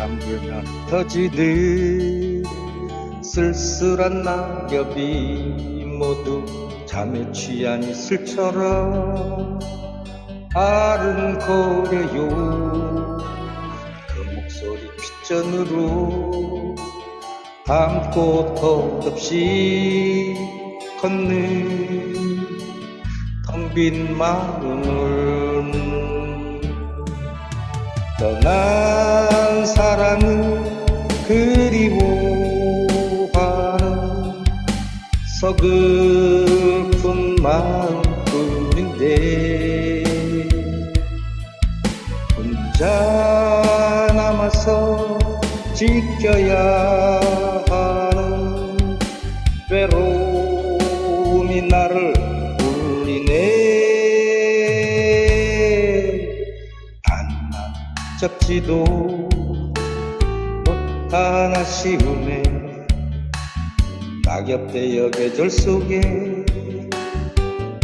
바람 불면 터지듯 쓸쓸한 낙엽이 모두 잠에 취한 이슬처럼 아른거려요. 그 목소리 빗전으로 밤꽃 덧없이 걷는 텅 빈 마음을 떠난 서글픈 마음뿐인데 혼자 남아서 지켜야 하는 외로움이 나를 울리네. 안나 적지도 못한 아쉬움에 낙엽대여 계절 속에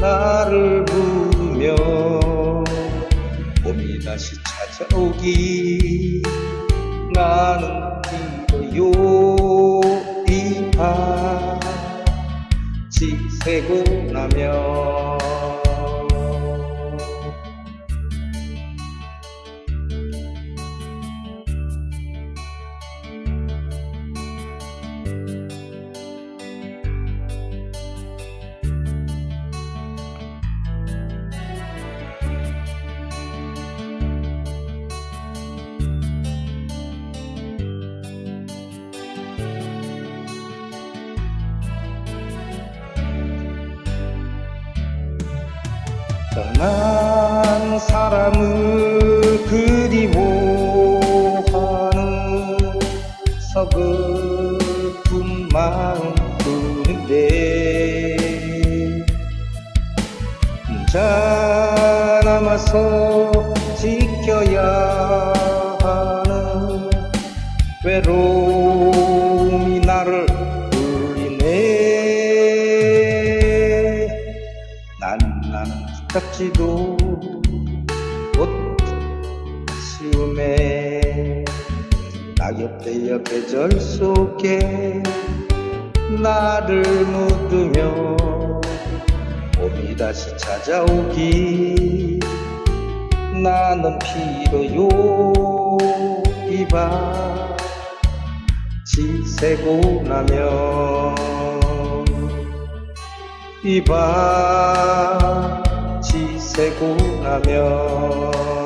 나를 부르며 봄이 다시 찾아오기 나는 이거요. 이밤 지새고 나면 떠난 사람을 그리워하는 서글픈 마음 뿐인데 혼자 남아서 지켜야 하는 외로움이 나를 난 나는 기tak지도 못 아쉬움에 낙엽대여 계절 속에 나를 묻으며 봄이 다시 찾아오기 나는 필요요. 이밤 지새고 나면 이밤 지새고 나면